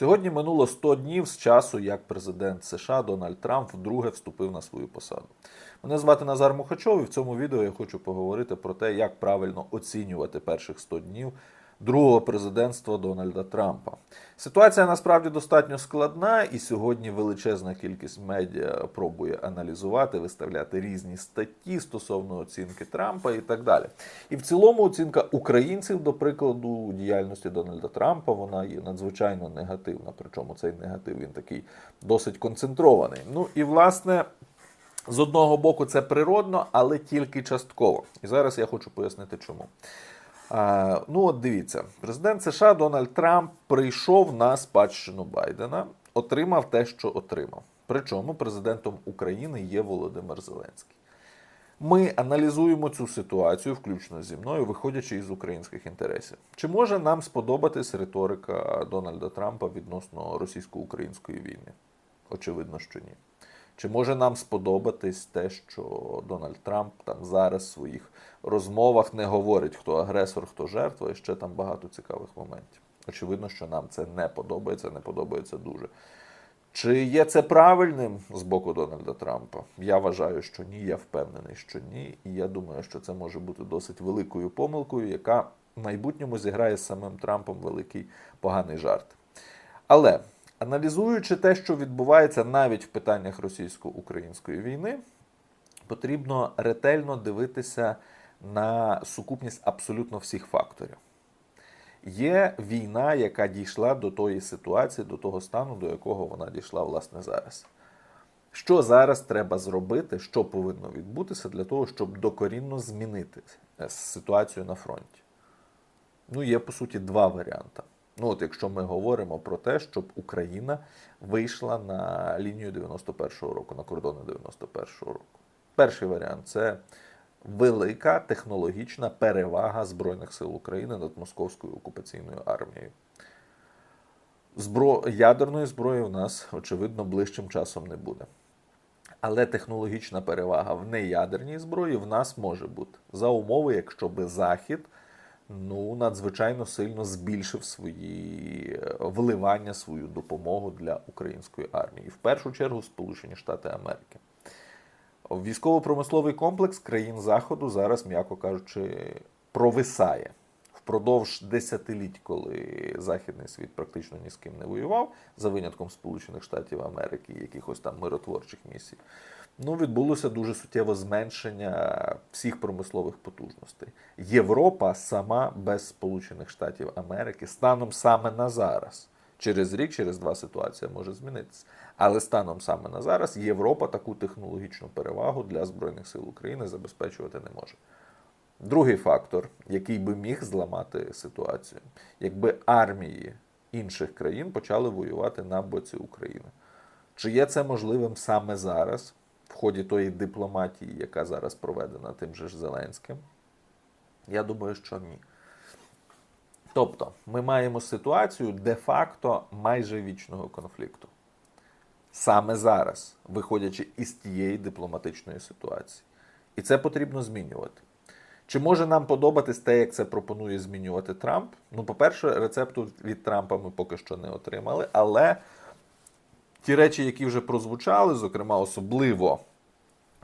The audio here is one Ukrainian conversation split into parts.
Сьогодні минуло 100 днів з часу, як президент США Дональд Трамп вдруге вступив на свою посаду. Мене звати Назар Мухачов, і в цьому відео я хочу поговорити про те, як правильно оцінювати перших 100 днів другого президентства Дональда Трампа. Ситуація насправді достатньо складна, і сьогодні величезна кількість медіа пробує аналізувати, виставляти різні статті стосовно оцінки Трампа і так далі. І в цілому оцінка українців, до прикладу, діяльності Дональда Трампа, вона є надзвичайно негативна. Причому цей негатив він такий досить концентрований. Ну і власне. З одного боку, це природно, але тільки частково. І зараз я хочу пояснити, чому. Ну, от дивіться, президент США Дональд Трамп прийшов на спадщину Байдена, отримав те, що отримав. Причому президентом України є Володимир Зеленський. Ми аналізуємо цю ситуацію, включно зі мною, виходячи із українських інтересів. Чи може нам сподобатись риторика Дональда Трампа відносно російсько-української війни? Очевидно, що ні. Чи може нам сподобатись те, що Дональд Трамп там зараз в своїх розмовах не говорить, хто агресор, хто жертва, і ще там багато цікавих моментів. Очевидно, що нам це не подобається, не подобається дуже. Чи є це правильним з боку Дональда Трампа? Я вважаю, що ні. Я впевнений, що ні. І я думаю, що це може бути досить великою помилкою, яка в майбутньому зіграє з самим Трампом великий поганий жарт. Але аналізуючи те, що відбувається навіть в питаннях російсько-української війни, потрібно ретельно дивитися на сукупність абсолютно всіх факторів. Є війна, яка дійшла до тої ситуації, до того стану, до якого вона дійшла власне зараз. Що зараз треба зробити, що повинно відбутися для того, щоб докорінно змінити е, ситуацію на фронті? Ну, є по суті два варіанти. Ну, от якщо ми говоримо про те, щоб Україна вийшла на лінію 91-го року, на кордони 91-го року. Перший варіант це велика технологічна перевага Збройних сил України над Московською окупаційною армією. Збро... Ядерної зброї в нас, очевидно, ближчим часом не буде. Але технологічна перевага в неядерній зброї в нас може бути за умови, якщо би Захід ну, надзвичайно сильно збільшив свої е, вливання, свою допомогу для української армії. В першу чергу Сполучені Штати Америки. Військово-промисловий комплекс країн Заходу зараз, м'яко кажучи, провисає. Впродовж десятиліть, коли Західний світ практично ні з ким не воював, за винятком Сполучених Штатів Америки якихось там миротворчих місій, ну, відбулося дуже суттєве зменшення всіх промислових потужностей. Європа сама без Сполучених Штатів Америки станом саме на зараз. Через рік, через два ситуація може змінитися. Але станом саме на зараз Європа таку технологічну перевагу для Збройних сил України забезпечувати не може. Другий фактор, який би міг зламати ситуацію, якби армії інших країн почали воювати на боці України. Чи є це можливим саме зараз, в ході тої дипломатії, яка зараз проведена тим же ж Зеленським? Я думаю, що ні. Тобто, ми маємо ситуацію де-факто майже вічного конфлікту. Саме зараз, виходячи із тієї дипломатичної ситуації. І це потрібно змінювати. Чи може нам подобатись те, як це пропонує змінювати Трамп? Ну, по-перше, рецепту від Трампа ми поки що не отримали, але ті речі, які вже прозвучали, зокрема, особливо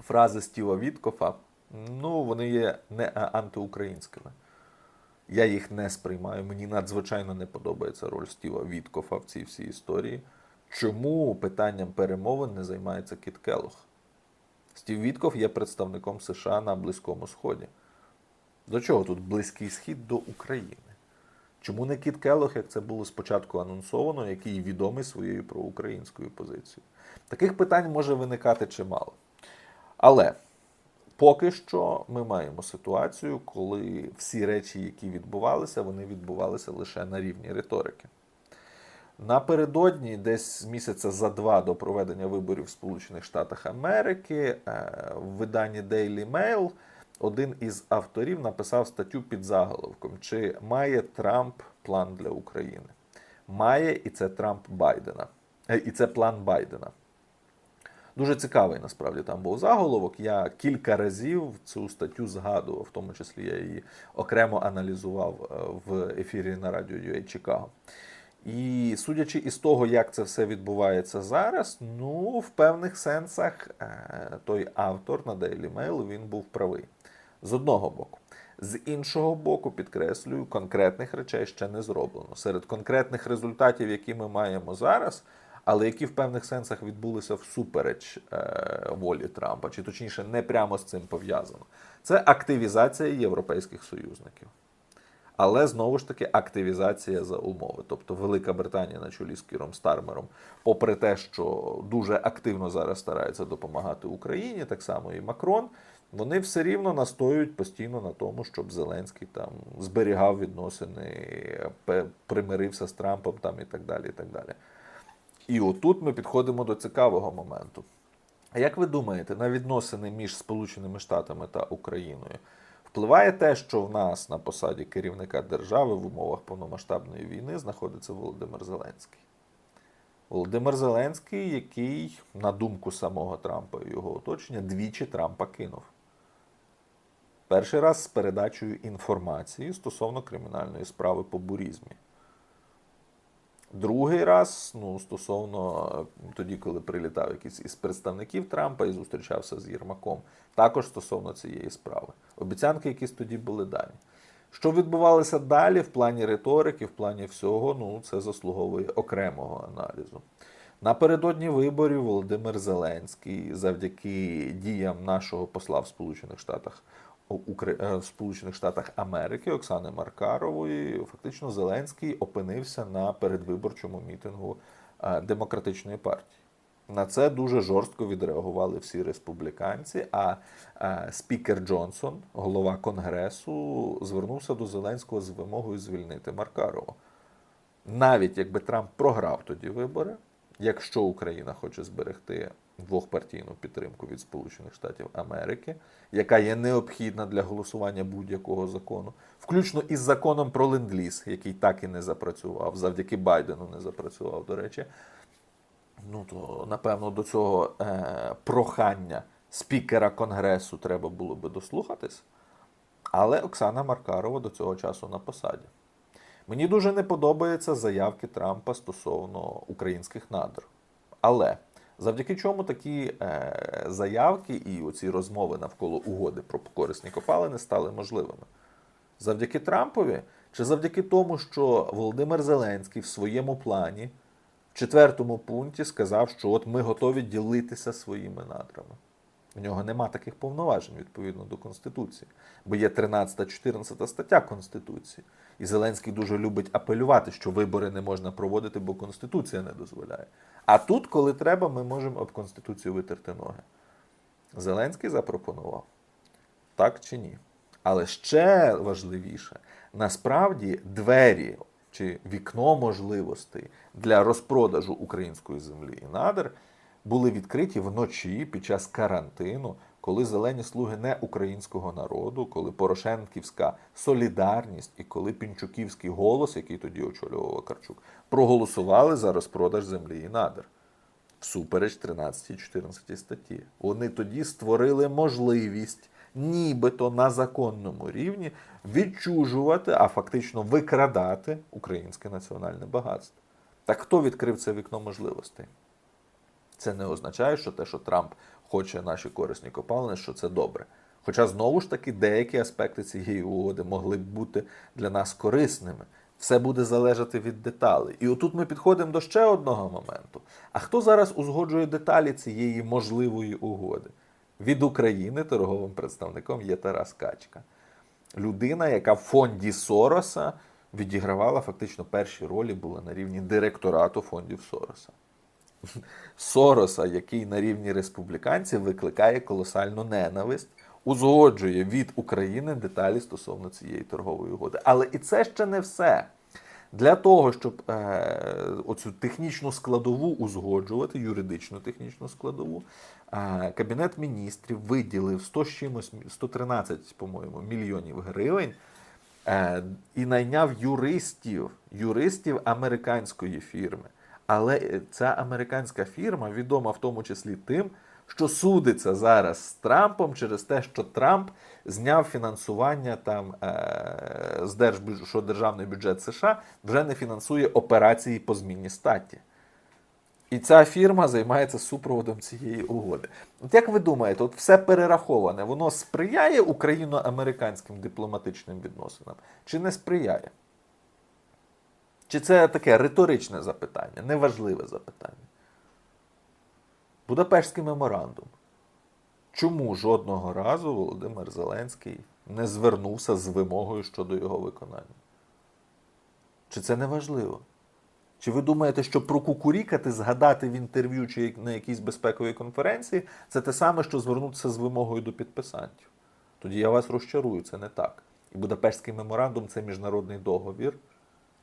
фрази Стіва Віткофа, ну, вони є не антиукраїнськими. Я їх не сприймаю. Мені надзвичайно не подобається роль Стіва Віткофа в цій всій історії. Чому питанням перемовин не займається Кіт Келох? Стів Вітков є представником США на Близькому Сході. До чого тут близький схід до України? Чому не Кіт Келох, як це було спочатку анонсовано, який відомий своєю проукраїнською позицією? Таких питань може виникати чимало. Але поки що ми маємо ситуацію, коли всі речі, які відбувалися, вони відбувалися лише на рівні риторики. Напередодні, десь місяця за два до проведення виборів в Сполучених Штатах Америки, в виданні Daily Mail один із авторів написав статтю під заголовком: Чи має Трамп план для України? Має, і це Трамп Байдена. Е, І це план Байдена. Дуже цікавий насправді там був заголовок. Я кілька разів цю статтю згадував, в тому числі я її окремо аналізував в ефірі на радіо UA Чикаго. І судячи із того, як це все відбувається зараз, ну в певних сенсах е, той автор на Daily Mail він був правий з одного боку. З іншого боку, підкреслюю, конкретних речей ще не зроблено. Серед конкретних результатів, які ми маємо зараз, але які в певних сенсах відбулися всупереч е, волі Трампа, чи точніше, не прямо з цим пов'язано. Це активізація європейських союзників. Але знову ж таки активізація за умови. Тобто Велика Британія на чолі з Кіром Стармером, попри те, що дуже активно зараз старається допомагати Україні, так само і Макрон, вони все рівно настоюють постійно на тому, щоб Зеленський там зберігав відносини, примирився з Трампом там і так далі. І так далі. І отут ми підходимо до цікавого моменту. А як ви думаєте, на відносини між Сполученими Штатами та Україною впливає те, що в нас на посаді керівника держави в умовах повномасштабної війни знаходиться Володимир Зеленський? Володимир Зеленський, який, на думку самого Трампа і його оточення, двічі Трампа кинув. Перший раз з передачею інформації стосовно кримінальної справи по бурізмі. Другий раз, ну, стосовно е, тоді, коли прилітав якийсь із представників Трампа і зустрічався з Єрмаком, також стосовно цієї справи. Обіцянки якісь тоді були дані. Що відбувалося далі в плані риторики, в плані всього, ну це заслуговує окремого аналізу. Напередодні виборів Володимир Зеленський, завдяки діям нашого посла в Сполучених Штатах в Сполучених Штатах Америки Оксани Маркарової, фактично Зеленський опинився на передвиборчому мітингу е, демократичної партії. На це дуже жорстко відреагували всі республіканці. А е, спікер Джонсон, голова Конгресу, звернувся до Зеленського з вимогою звільнити Маркарова. Навіть якби Трамп програв тоді вибори, якщо Україна хоче зберегти двохпартійну підтримку від Сполучених Штатів Америки, яка є необхідна для голосування будь-якого закону, включно із законом про ленд-ліз, який так і не запрацював, завдяки Байдену не запрацював, до речі. Ну то напевно до цього е, прохання спікера Конгресу треба було би дослухатись. Але Оксана Маркарова до цього часу на посаді. Мені дуже не подобаються заявки Трампа стосовно українських надр. Але завдяки чому такі е, заявки і оці розмови навколо угоди про корисні копалини стали можливими? Завдяки Трампові чи завдяки тому, що Володимир Зеленський в своєму плані в четвертому пункті сказав, що от ми готові ділитися своїми надрами. У нього нема таких повноважень відповідно до Конституції, бо є 13-14 стаття Конституції. І Зеленський дуже любить апелювати, що вибори не можна проводити, бо Конституція не дозволяє. А тут, коли треба, ми можемо об Конституцію витерти ноги. Зеленський запропонував так чи ні. Але ще важливіше, насправді двері чи вікно можливостей для розпродажу української землі і надр були відкриті вночі під час карантину, коли зелені слуги не українського народу, коли Порошенківська солідарність і коли Пінчуківський голос, який тоді очолював Вакарчук, проголосували за розпродаж землі і надр. Всупереч 13-14 статті. Вони тоді створили можливість нібито на законному рівні відчужувати, а фактично викрадати українське національне багатство. Так хто відкрив це вікно можливостей? Це не означає, що те, що Трамп хоче наші корисні копалини, що це добре. Хоча знову ж таки деякі аспекти цієї угоди могли б бути для нас корисними. Все буде залежати від деталей. І отут ми підходимо до ще одного моменту. А хто зараз узгоджує деталі цієї можливої угоди? Від України торговим представником є Тарас Качка. Людина, яка в фонді Сороса відігравала фактично перші ролі, була на рівні директорату фондів Сороса. Сороса, який на рівні республіканців викликає колосальну ненависть, узгоджує від України деталі стосовно цієї торгової угоди. Але і це ще не все. Для того, щоб е, оцю технічну складову узгоджувати, юридичну технічну складову, е, Кабінет міністрів виділив 100 з чимось, 113, по-моєму, мільйонів гривень е, і найняв юристів, юристів американської фірми. Але ця американська фірма відома в тому числі тим, що судиться зараз з Трампом через те, що Трамп зняв фінансування там е, з держбюджету, що державний бюджет США вже не фінансує операції по зміні статі. І ця фірма займається супроводом цієї угоди. От як ви думаєте, от все перераховане, воно сприяє україно-американським дипломатичним відносинам чи не сприяє? Чи це таке риторичне запитання, неважливе запитання? Будапештський меморандум. Чому жодного разу Володимир Зеленський не звернувся з вимогою щодо його виконання? Чи це не важливо? Чи ви думаєте, що прокукурікати, згадати в інтерв'ю чи на якійсь безпековій конференції це те саме, що звернутися з вимогою до підписантів? Тоді я вас розчарую, це не так. І Будапештський меморандум це міжнародний договір,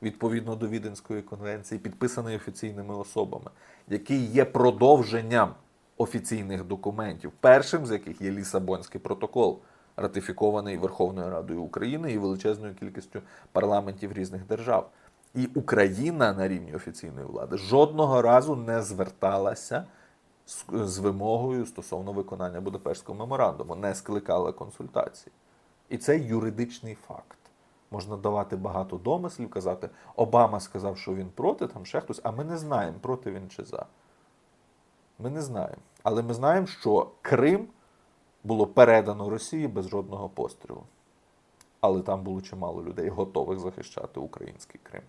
відповідно до Віденської конвенції, підписаний офіційними особами, який є продовженням офіційних документів, першим з яких є Лісабонський протокол, ратифікований Верховною Радою України і величезною кількістю парламентів різних держав. І Україна на рівні офіційної влади жодного разу не зверталася з, вимогою стосовно виконання Будапештського меморандуму, не скликала консультації. І це юридичний факт. Можна давати багато домислів, казати, Обама сказав, що він проти, там ще хтось, а ми не знаємо, проти він чи за. Ми не знаємо. Але ми знаємо, що Крим було передано Росії без жодного пострілу. Але там було чимало людей, готових захищати український Крим.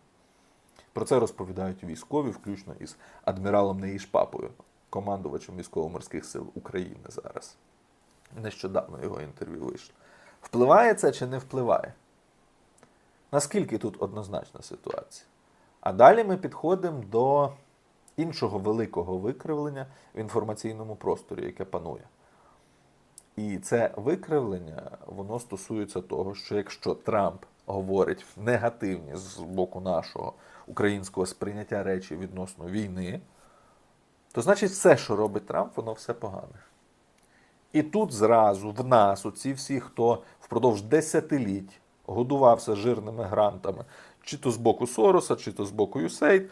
Про це розповідають військові, включно із адміралом Неїшпапою, командувачем військово-морських сил України зараз. Нещодавно його інтерв'ю вийшло. Впливає це чи не впливає? Наскільки тут однозначна ситуація? А далі ми підходимо до іншого великого викривлення в інформаційному просторі, яке панує. І це викривлення, воно стосується того, що якщо Трамп говорить негативні з боку нашого українського сприйняття речі відносно війни, то значить все, що робить Трамп, воно все погане. І тут зразу в нас, оці всі, хто впродовж десятиліть годувався жирними грантами, чи то з боку Сороса, чи то з боку USAID,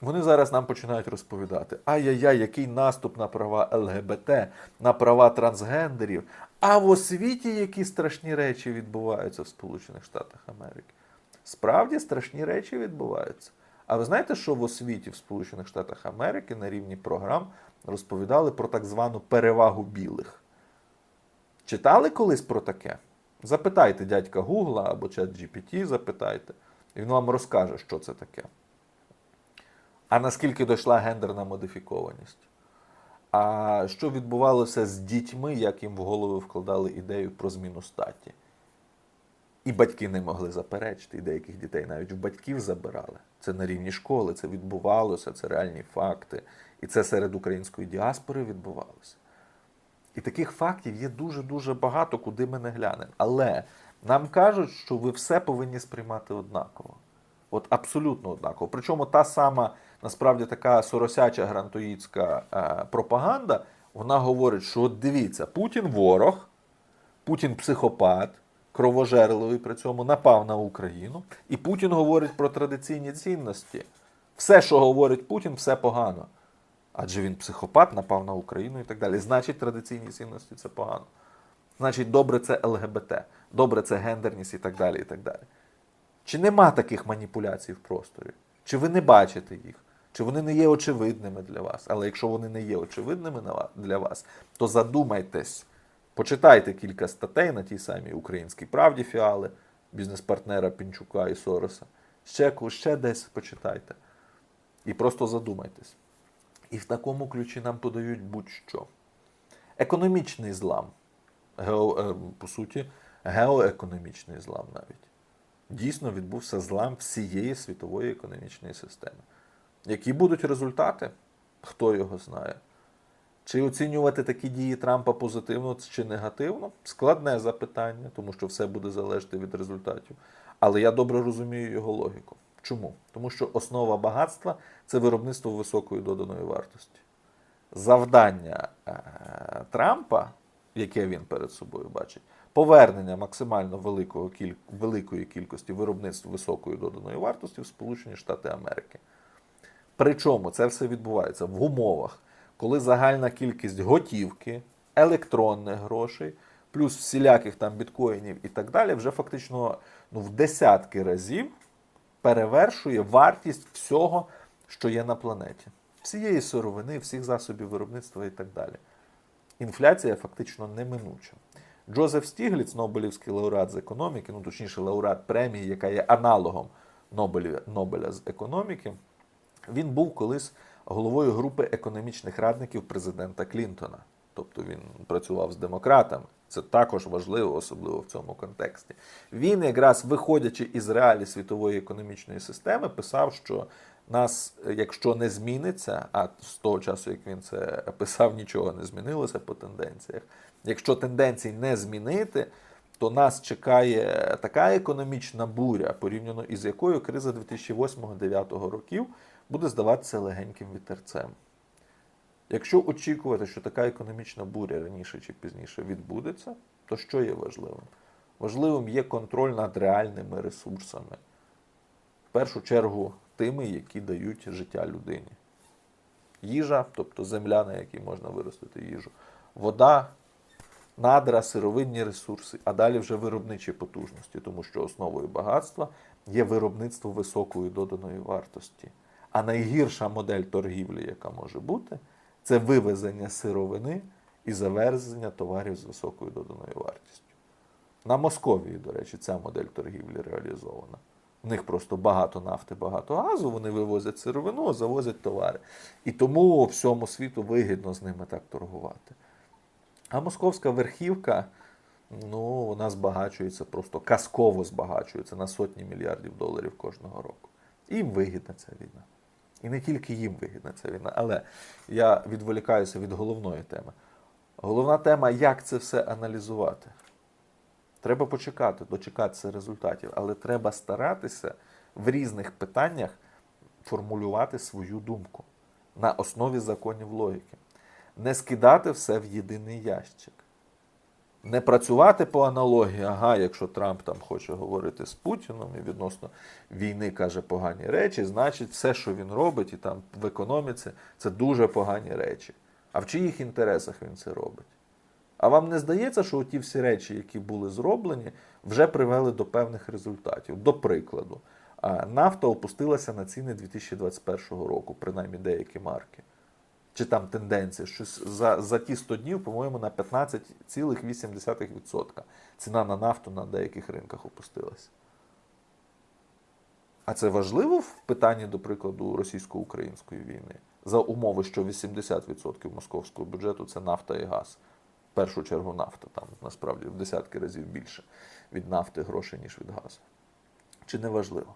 вони зараз нам починають розповідати: ай-яй-яй, який наступ на права ЛГБТ, на права трансгендерів. А в освіті які страшні речі відбуваються в Сполучених Штатах Америки. Справді страшні речі відбуваються. А ви знаєте, що в освіті в Сполучених Штатах Америки на рівні програм розповідали про так звану перевагу білих? Читали колись про таке? Запитайте дядька Гугла або чат GPT, запитайте, і він вам розкаже, що це таке. А наскільки дійшла гендерна модифікованість? А що відбувалося з дітьми, як їм в голову вкладали ідею про зміну статі? І батьки не могли заперечити, і деяких дітей навіть в батьків забирали. Це на рівні школи, це відбувалося, це реальні факти. І це серед української діаспори відбувалося. І таких фактів є дуже-дуже багато, куди ми не глянемо. Але нам кажуть, що ви все повинні сприймати однаково. От абсолютно однаково. Причому та сама, насправді, така соросяча грантоїдська е, пропаганда, вона говорить, що от дивіться, Путін ворог, Путін психопат, кровожерливий при цьому напав на Україну, і Путін говорить про традиційні цінності. Все, що говорить Путін, все погано. Адже він психопат, напав на Україну і так далі. Значить, традиційні цінності це погано. Значить, добре це ЛГБТ, добре це гендерність і так далі. і так далі. Чи нема таких маніпуляцій в просторі? Чи ви не бачите їх? Чи вони не є очевидними для вас? Але якщо вони не є очевидними для вас, то задумайтесь, почитайте кілька статей на тій самій українській правді фіали, бізнес-партнера Пінчука і Сороса. Ще, ще десь почитайте. І просто задумайтесь. І в такому ключі нам подають будь-що. Економічний злам, Гео, по суті, геоекономічний злам навіть. Дійсно відбувся злам всієї світової економічної системи. Які будуть результати? Хто його знає? Чи оцінювати такі дії Трампа позитивно чи негативно? Складне запитання, тому що все буде залежати від результатів. Але я добре розумію його логіку. Чому? Тому що основа багатства це виробництво високої доданої вартості. Завдання е, Трампа, яке він перед собою бачить, повернення максимально великого, кіль... великої кількості виробництв високої доданої вартості в Сполучені Штати Америки. Причому це все відбувається в умовах, коли загальна кількість готівки, електронних грошей, плюс всіляких там біткоїнів і так далі, вже фактично ну, в десятки разів перевершує вартість всього, що є на планеті. Всієї сировини, всіх засобів виробництва і так далі. Інфляція фактично неминуча. Джозеф Стігліц, Нобелівський лауреат з економіки, ну точніше, лауреат премії, яка є аналогом Нобеля, Нобеля з економіки, він був колись головою групи економічних радників президента Клінтона. Тобто він працював з демократами. Це також важливо, особливо в цьому контексті. Він, якраз виходячи із реалій світової економічної системи, писав, що нас, якщо не зміниться, а з того часу, як він це писав, нічого не змінилося по тенденціях. Якщо тенденцій не змінити, то нас чекає така економічна буря, порівняно із якою криза 2008-2009 років буде здаватися легеньким вітерцем. Якщо очікувати, що така економічна буря раніше чи пізніше відбудеться, то що є важливим? Важливим є контроль над реальними ресурсами. В першу чергу тими, які дають життя людині. Їжа, тобто земля, на якій можна виростити їжу, вода, надра, сировинні ресурси, а далі вже виробничі потужності, тому що основою багатства є виробництво високої доданої вартості. А найгірша модель торгівлі, яка може бути, це вивезення сировини і заверзення товарів з високою доданою вартістю. На Московії, до речі, ця модель торгівлі реалізована. В них просто багато нафти, багато газу, вони вивозять сировину, а завозять товари. І тому всьому світу вигідно з ними так торгувати. А московська верхівка, ну, вона збагачується просто казково збагачується на сотні мільярдів доларів кожного року. І вигідна ця війна. І не тільки їм вигідна ця війна. Але я відволікаюся від головної теми. Головна тема, як це все аналізувати. Треба почекати, дочекатися результатів, але треба старатися в різних питаннях формулювати свою думку на основі законів логіки. Не скидати все в єдиний ящик. Не працювати по аналогії, ага, якщо Трамп там хоче говорити з Путіном і відносно війни каже погані речі, значить все, що він робить, і там в економіці, це дуже погані речі. А в чиїх інтересах він це робить? А вам не здається, що ті всі речі, які були зроблені, вже привели до певних результатів? До прикладу, нафта опустилася на ціни 2021 року, принаймні деякі марки. Чи там тенденція, щось за, за ті 100 днів, по-моєму, на 15,8% ціна на нафту на деяких ринках опустилася. А це важливо в питанні, до прикладу, російсько-української війни, за умови, що 80% московського бюджету це нафта і газ. В першу чергу нафта, там насправді в десятки разів більше від нафти грошей, ніж від газу. Чи не важливо?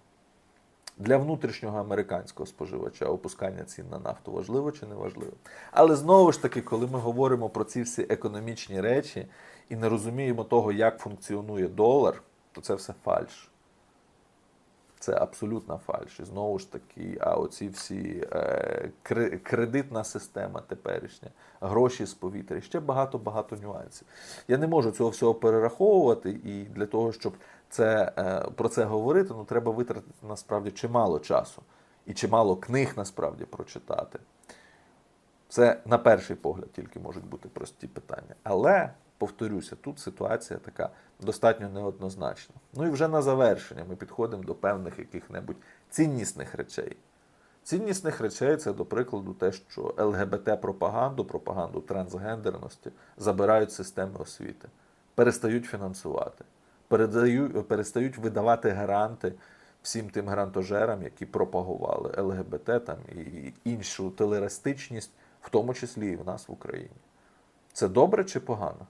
Для внутрішнього американського споживача опускання цін на нафту важливо чи не важливо? Але знову ж таки, коли ми говоримо про ці всі економічні речі і не розуміємо того, як функціонує долар, то це все фальш. Це абсолютна фальш. І знову ж таки, а оці всі е, кредитна система теперішня, гроші з повітря, ще багато-багато нюансів. Я не можу цього всього перераховувати, і для того, щоб це, е, про це говорити, ну треба витратити насправді чимало часу і чимало книг насправді прочитати. Це на перший погляд тільки можуть бути прості питання. Але, повторюся, тут ситуація така достатньо неоднозначна. Ну і вже на завершення ми підходимо до певних яких-небудь ціннісних речей. Ціннісних речей це, до прикладу, те, що ЛГБТ-пропаганду, пропаганду трансгендерності забирають системи освіти, перестають фінансувати, передаю- перестають видавати гранти всім тим грантожерам, які пропагували ЛГБТ там, і іншу телеристичність, в тому числі і в нас в Україні. Це добре чи погано?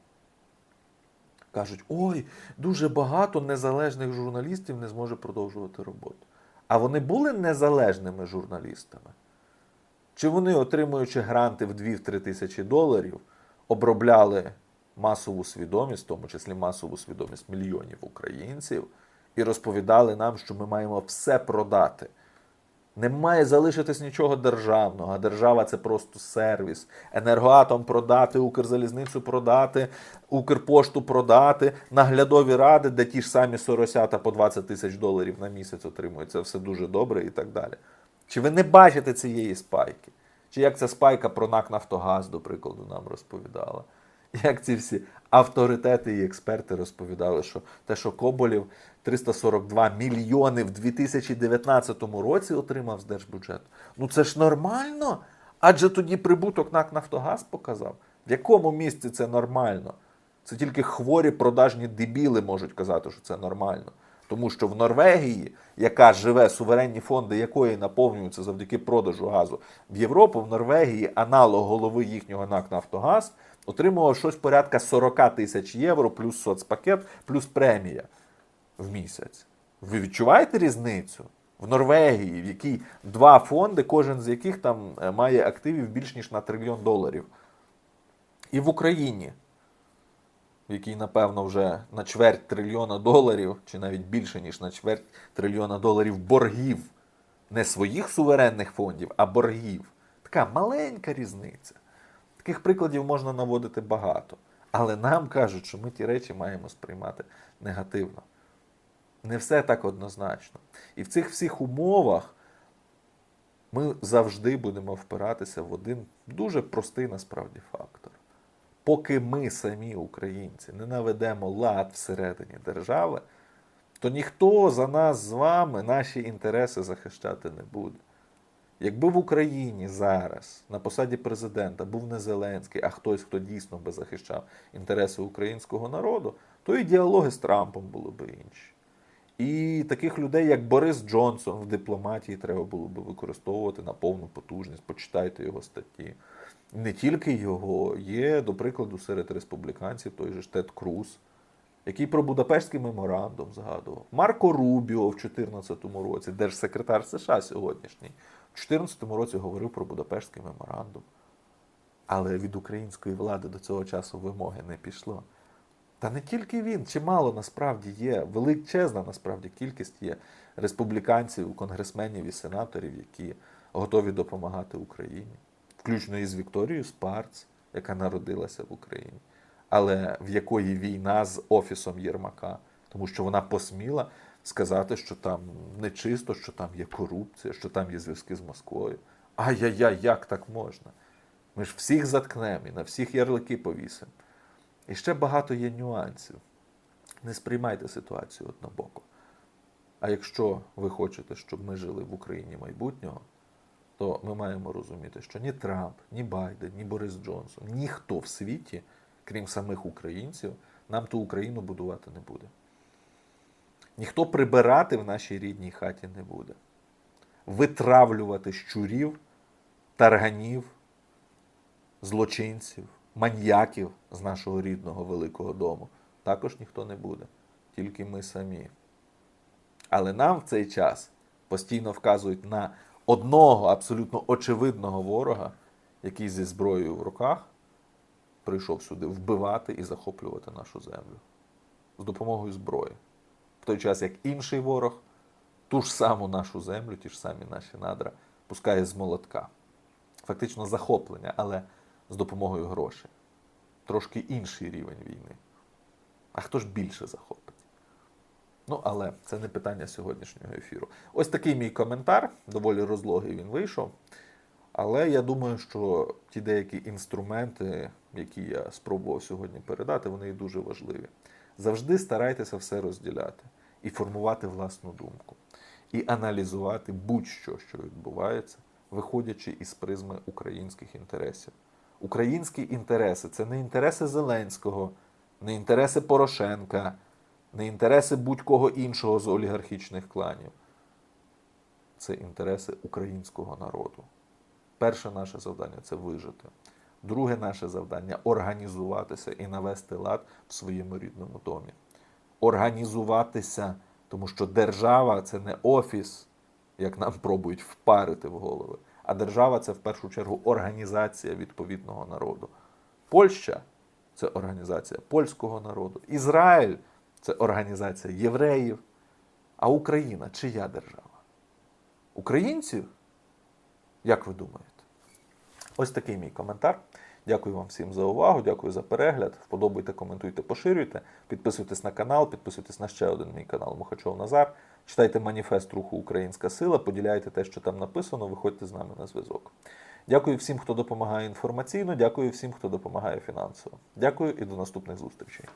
Кажуть, ой, дуже багато незалежних журналістів не зможе продовжувати роботу. А вони були незалежними журналістами? Чи вони, отримуючи гранти в 2-3 тисячі доларів, обробляли масову свідомість, в тому числі масову свідомість мільйонів українців, і розповідали нам, що ми маємо все продати? Не має залишитись нічого державного, а держава це просто сервіс. Енергоатом продати, Укрзалізницю продати, Укрпошту продати, наглядові ради, де ті ж самі соросята по 20 тисяч доларів на місяць отримують. Це все дуже добре і так далі. Чи ви не бачите цієї спайки? Чи як ця спайка про НАК Нафтогаз, до прикладу, нам розповідала. Як ці всі авторитети і експерти розповідали, що те, що Коболєв 342 мільйони в 2019 році отримав з держбюджету, ну це ж нормально. Адже тоді прибуток НАК Нафтогаз показав. В якому місці це нормально? Це тільки хворі продажні дебіли можуть казати, що це нормально. Тому що в Норвегії, яка живе, суверенні фонди якої наповнюються завдяки продажу газу в Європу, в Норвегії аналог голови їхнього НАК Нафтогаз отримував щось порядка 40 тисяч євро, плюс соцпакет, плюс премія в місяць. Ви відчуваєте різницю? В Норвегії, в якій два фонди, кожен з яких там е, має активів більш ніж на трильйон доларів. І в Україні, в якій, напевно, вже на чверть трильйона доларів, чи навіть більше, ніж на чверть трильйона доларів боргів, не своїх суверенних фондів, а боргів. Така маленька різниця. Таких прикладів можна наводити багато. Але нам кажуть, що ми ті речі маємо сприймати негативно. Не все так однозначно. І в цих всіх умовах ми завжди будемо впиратися в один дуже простий насправді фактор. Поки ми самі, українці, не наведемо лад всередині держави, то ніхто за нас з вами наші інтереси захищати не буде. Якби в Україні зараз на посаді президента був не Зеленський, а хтось, хто дійсно би захищав інтереси українського народу, то і діалоги з Трампом були б інші. І таких людей, як Борис Джонсон в дипломатії, треба було би використовувати на повну потужність. Почитайте його статті. Не тільки його, є, до прикладу, серед республіканців той же Тед Круз, який про Будапештський меморандум згадував. Марко Рубіо в 2014 році, держсекретар США сьогоднішній, 2014 році говорив про Будапештський меморандум. Але від української влади до цього часу вимоги не пішло. Та не тільки він, чимало насправді є, величезна насправді кількість є республіканців, конгресменів і сенаторів, які готові допомагати Україні, включно із Вікторією Спарц, яка народилася в Україні, але в якої війна з офісом Єрмака, тому що вона посміла сказати, що там нечисто, що там є корупція, що там є зв'язки з Москвою. Ай-яй-яй, як так можна? Ми ж всіх заткнемо і на всіх ярлики повісимо. І ще багато є нюансів. Не сприймайте ситуацію однобоко. А якщо ви хочете, щоб ми жили в Україні майбутнього, то ми маємо розуміти, що ні Трамп, ні Байден, ні Борис Джонсон, ніхто в світі, крім самих українців, нам ту Україну будувати не буде. Ніхто прибирати в нашій рідній хаті не буде. Витравлювати щурів, тарганів, злочинців, маньяків з нашого рідного великого дому також ніхто не буде, тільки ми самі. Але нам в цей час постійно вказують на одного абсолютно очевидного ворога, який зі зброєю в руках прийшов сюди вбивати і захоплювати нашу землю з допомогою зброї. Той час як інший ворог ту ж саму нашу землю, ті ж самі наші надра пускає з молотка. Фактично захоплення, але з допомогою грошей. Трошки інший рівень війни. А хто ж більше захопить? Ну, але це не питання сьогоднішнього ефіру. Ось такий мій коментар, доволі розлогий він вийшов. Але я думаю, що ті деякі інструменти, які я спробував сьогодні передати, вони дуже важливі. Завжди старайтеся все розділяти і формувати власну думку, і аналізувати будь-що, що відбувається, виходячи із призми українських інтересів. Українські інтереси це не інтереси Зеленського, не інтереси Порошенка, не інтереси будь-кого іншого з олігархічних кланів. Це інтереси українського народу. Перше наше завдання це вижити. Друге наше завдання організуватися і навести лад в своєму рідному домі. Організуватися, тому що держава це не офіс, як нам пробують впарити в голови. А держава це в першу чергу організація відповідного народу. Польща це організація польського народу. Ізраїль це організація євреїв. А Україна чия держава? Українців? Як ви думаєте? Ось такий мій коментар. Дякую вам всім за увагу, дякую за перегляд. Вподобайте, коментуйте, поширюйте. Підписуйтесь на канал, підписуйтесь на ще один мій канал Мухачов Назар. Читайте маніфест руху Українська сила, поділяйте те, що там написано, виходьте з нами на зв'язок. Дякую всім, хто допомагає інформаційно, дякую всім, хто допомагає фінансово. Дякую і до наступних зустрічей.